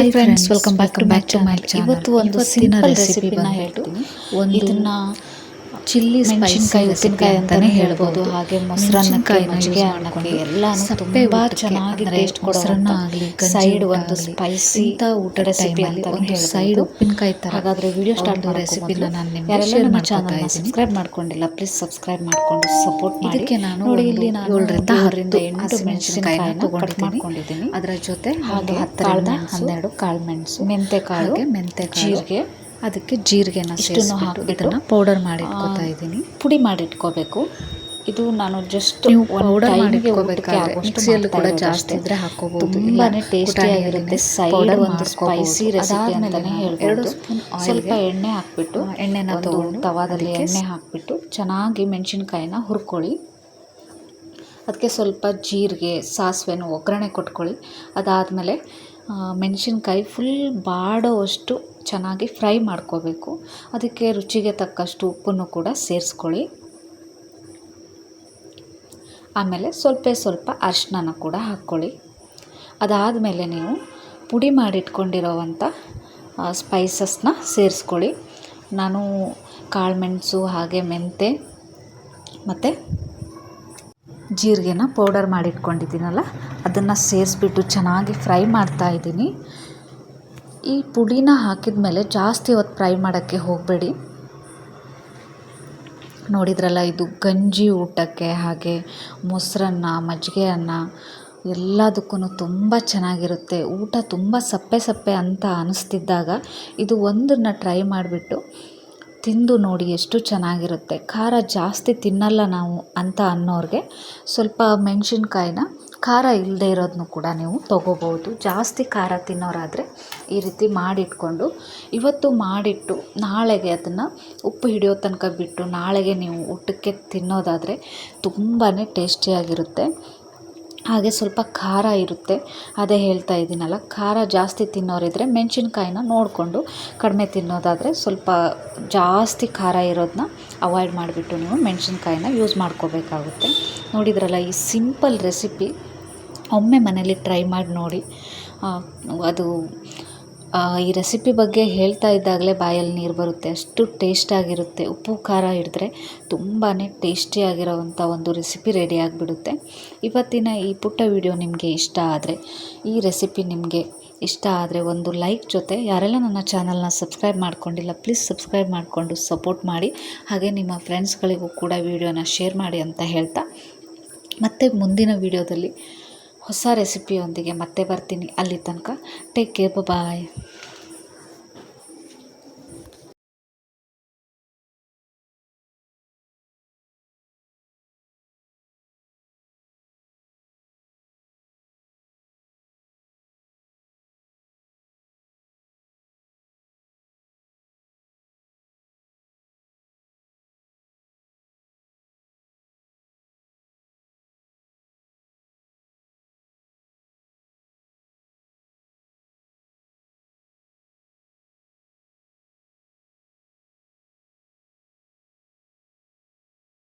Hi friends welcome back to back to my ಇವತ್ತು ಒಂದು simple ರೆಸಿಪಿನ ಹೇಳ್ತೀನಿ ಒಂದು ಇದನ್ನ ಚಿಲ್ಲಿ ಮೆಣಸಿನ್ಕಾಯಿ ಉಪ್ಪಿನಕಾಯಿ ಅಂತಾನೆ ಹೇಳ್ಬೋದು. ಹಾಗೆ ಮೊಸರನ್ನಕಾಯಿ ಮಜ್ಜಿಗೆ ಅನ್ನಕ್ಕೆ ಎಲ್ಲಾನು ತುಂಬಾ ಚೆನ್ನಾಗಿ ಟೇಸ್ಟ್ ಮೊಸರನ್ನ ಆಗ್ಲಿ, ಸೈಡ್ ಒಂದು ಸ್ಪೈಸಿ ಊಟದ ರೆಸಿಪಿ ಅಂತ ಒಂದು ಸೈಡ್ ಉಪ್ಪಿನಕಾಯಿ ತರ ಹಾಗಾದ್ರೆ ವಿಡಿಯೋ ಸ್ಟಾರ್ಟ್ ರೆಸಿಪಿನ ನಾನು ನಿಮ್ಮ ಯಾರೆಲ್ಲ ನಮ್ಮ ಚಾನಲ್ನ ಸಬ್ಸ್ಕ್ರೈಬ್ ಮಾಡ್ಕೊಂಡಿಲ್ಲ ಪ್ಲೀಸ್ ಸಬ್ಸ್ಕ್ರೈಬ್ ಮಾಡ್ಕೊಂಡು ಸಪೋರ್ಟ್ ಮಾಡಿ. ಇದಕ್ಕೆ ನಾನು ನೋಡಿ ಇಲ್ಲಿ ನಾನು ಏಳರಿಂದ ಹತ್ತು ಎಂಟು ಮೆಣಸಿನಕಾಯಿನ ಕಟ್. ಮಾಡ್ಕೊಂಡಿದ್ದೀನಿ. ಅದರ ಜೊತೆ ಹಾಗೆ ಹತ್ತರಿಂದ ಹನ್ನೆರಡು ಕಾಳು ಮೆಣಸು ಮೆಂತೆ ಕಾಳು ಜೀರಿಗೆ ಅದಕ್ಕೆ ಜೀರಿಗೆನ ಇಷ್ಟನ್ನು ಇದನ್ನ ಪೌಡರ್ ಮಾಡಿ ಇಟ್ಕೋತಾ ಇದ್ದೀನಿ. ಪುಡಿ ಮಾಡಿ ಇಟ್ಕೋಬೇಕು. ಇದು ನಾನು ಜಸ್ಟ್ ನೀವು ಪೌಡರ್ ಮಾಡಿ ಇಟ್ಕೋಬೇಕಾದ್ರೆ ಮಿಕ್ಸಿಯಲ್ಲೂ ಕೂಡ ಜಾಸ್ತಿ ಇದ್ರೆ ಹಾಕೋಬಹುದು. ತುಂಬಾನೇ ಟೇಸ್ಟಿಯಾಗಿರುತ್ತೆ ಸೈಡ್ ಒಂದು ಸ್ಪೈಸಿ ರೆಸಿಪಿ ಅಂತಾನೆ ಹೇಳ್ಬೋದು. ಸ್ಪೂನ್ ಸ್ವಲ್ಪ ಎಣ್ಣೆ ಹಾಕ್ಬಿಟ್ಟು ಎಣ್ಣೆನ ತಗೊಂಡು ತವಾದಲ್ಲಿ ಎಣ್ಣೆ ಹಾಕ್ಬಿಟ್ಟು ಚೆನ್ನಾಗಿ ಮೆಣಸಿನ್ಕಾಯಿನ ಹುರ್ಕೊಳ್ಳಿ. ಅದಕ್ಕೆ ಸ್ವಲ್ಪ ಜೀರಿಗೆ ಸಾಸಿವೆನೂ ಒಗ್ಗರಣೆ ಕೊಟ್ಕೊಳ್ಳಿ. ಅದಾದಮೇಲೆ ಮೆಣಸಿನ್ಕಾಯಿ ಫುಲ್ ಬಾಡೋವಷ್ಟು ಚೆನ್ನಾಗಿ ಫ್ರೈ ಮಾಡ್ಕೋಬೇಕು. ಅದಕ್ಕೆ ರುಚಿಗೆ ತಕ್ಕಷ್ಟು ಉಪ್ಪನ್ನು ಕೂಡ ಸೇರಿಸ್ಕೊಳ್ಳಿ. ಆಮೇಲೆ ಸ್ವಲ್ಪ ಸ್ವಲ್ಪ ಅರಿಶಿನ ಕೂಡ ಹಾಕ್ಕೊಳ್ಳಿ. ಅದಾದಮೇಲೆ ನೀವು ಪುಡಿ ಮಾಡಿಟ್ಕೊಂಡಿರೋವಂಥ ಸ್ಪೈಸಸ್ನ ಸೇರಿಸ್ಕೊಳ್ಳಿ. ನಾನು ಕಾಳುಮೆಣಸು ಹಾಗೆ ಮೆಂತೆ, ಮತ್ತು ಜೀರಿಗೆನ ಪೌಡರ್ ಮಾಡಿಟ್ಕೊಂಡಿದ್ದೀನಲ್ಲ, ಅದನ್ನು ಸೇರಿಸ್ಬಿಟ್ಟು ಚೆನ್ನಾಗಿ ಫ್ರೈ ಮಾಡ್ತಾ ಇದ್ದೀನಿ. ಈ ಪುಡಿನ ಹಾಕಿದ ಮೇಲೆ ಜಾಸ್ತಿ ಹೊತ್ತು ಫ್ರೈ ಮಾಡೋಕ್ಕೆ ಹೋಗಬೇಡಿ. ನೋಡಿದ್ರಲ್ಲ, ಇದು ಗಂಜಿ ಊಟಕ್ಕೆ ಹಾಗೆ ಮೊಸರನ್ನ ಮಜ್ಜಿಗೆ ಅನ್ನ ಎಲ್ಲದಕ್ಕೂ ತುಂಬ ಚೆನ್ನಾಗಿರುತ್ತೆ. ಊಟ ತುಂಬ ಸಪ್ಪೆ ಸಪ್ಪೆ ಅಂತ ಅನಿಸ್ತಿದ್ದಾಗ ಇದು ಒಂದನ್ನು ಟ್ರೈ ಮಾಡಿಬಿಟ್ಟು ತಿಂದು ನೋಡಿ ಎಷ್ಟು ಚೆನ್ನಾಗಿರುತ್ತೆ. ಖಾರ ಜಾಸ್ತಿ ತಿನ್ನಲ್ಲ ನಾವು ಅಂತ ಅನ್ನೋರಿಗೆ ಸ್ವಲ್ಪ ಮೆಣಸಿನ್ಕಾಯಿನ ಖಾರ ಇಲ್ಲದೆ ಇರೋದನ್ನು ಕೂಡ ನೀವು ತೊಗೋಬೋದು ಜಾಸ್ತಿ ಖಾರ ತಿನ್ನೋರಾದರೆ ಈ ರೀತಿ ಮಾಡಿಟ್ಕೊಂಡು ಇವತ್ತು ಮಾಡಿಟ್ಟು ನಾಳೆಗೆ ಅದನ್ನು ಉಪ್ಪು ಹಿಡಿಯೋ ತನಕ ಬಿಟ್ಟು ನಾಳೆಗೆ ನೀವು ಊಟಕ್ಕೆ ತಿನ್ನೋದಾದರೆ ತುಂಬಾ ಟೇಸ್ಟಿಯಾಗಿರುತ್ತೆ. ಹಾಗೆ ಸ್ವಲ್ಪ ಖಾರ ಇರುತ್ತೆ. ಅದೇ ಹೇಳ್ತಾ ಇದ್ದೀನಲ್ಲ, ಖಾರ ಜಾಸ್ತಿ ತಿನ್ನೋರಿದ್ರೆ ಮೆಣಸಿನ್ಕಾಯಿನ ನೋಡಿಕೊಂಡು ಕಡಿಮೆ ತಿನ್ನೋದಾದರೆ ಸ್ವಲ್ಪ ಜಾಸ್ತಿ ಖಾರ ಇರೋದನ್ನ ಅವಾಯ್ಡ್ ಮಾಡಿಬಿಟ್ಟು ನೀವು ಮೆಣಸಿನ್ಕಾಯಿನ ಯೂಸ್ ಮಾಡ್ಕೋಬೇಕಾಗುತ್ತೆ. ನೋಡಿದ್ರಲ್ಲ, ಈ ಸಿಂಪಲ್ ರೆಸಿಪಿ ಒಮ್ಮೆ ಮನೇಲಿ ಟ್ರೈ ಮಾಡಿ ನೋಡಿ ಅದು ಈ ರೆಸಿಪಿ ಬಗ್ಗೆ ಹೇಳ್ತಾ ಇದ್ದಾಗಲೇ ಬಾಯಲ್ಲಿ ನೀರು ಬರುತ್ತೆ. ಅಷ್ಟು ಟೇಸ್ಟಾಗಿರುತ್ತೆ ಉಪ್ಪು, ಖಾರ ಹಿಡಿದ್ರೆ ತುಂಬಾ ಟೇಸ್ಟಿಯಾಗಿರೋವಂಥ ಒಂದು ರೆಸಿಪಿ ರೆಡಿ ಆಗಿಬಿಡುತ್ತೆ. ಇವತ್ತಿನ ಈ ಪುಟ್ಟ ವಿಡಿಯೋ ನಿಮಗೆ ಇಷ್ಟ ಆದರೆ, ಈ ರೆಸಿಪಿ ನಿಮಗೆ ಇಷ್ಟ ಆದರೆ ಒಂದು ಲೈಕ್ ಜೊತೆ, ಯಾರೆಲ್ಲ ನನ್ನ ಚಾನಲ್ನ ಸಬ್ಸ್ಕ್ರೈಬ್ ಮಾಡ್ಕೊಂಡಿಲ್ಲ ಪ್ಲೀಸ್ ಸಬ್ಸ್ಕ್ರೈಬ್ ಮಾಡಿಕೊಂಡು ಸಪೋರ್ಟ್ ಮಾಡಿ. ಹಾಗೆ ನಿಮ್ಮ ಫ್ರೆಂಡ್ಸ್ಗಳಿಗೂ ಕೂಡ ವಿಡಿಯೋನ ಶೇರ್ ಮಾಡಿ ಅಂತ ಹೇಳ್ತಾ, ಮತ್ತೆ ಮುಂದಿನ ವಿಡಿಯೋದಲ್ಲಿ ಹೊಸ ರೆಸಿಪಿಯೊಂದಿಗೆ ಮತ್ತೆ ಬರ್ತೀನಿ. ಅಲ್ಲಿ ತನಕ ಟೇಕ್ ಕೇರ್ ಬಾಯ್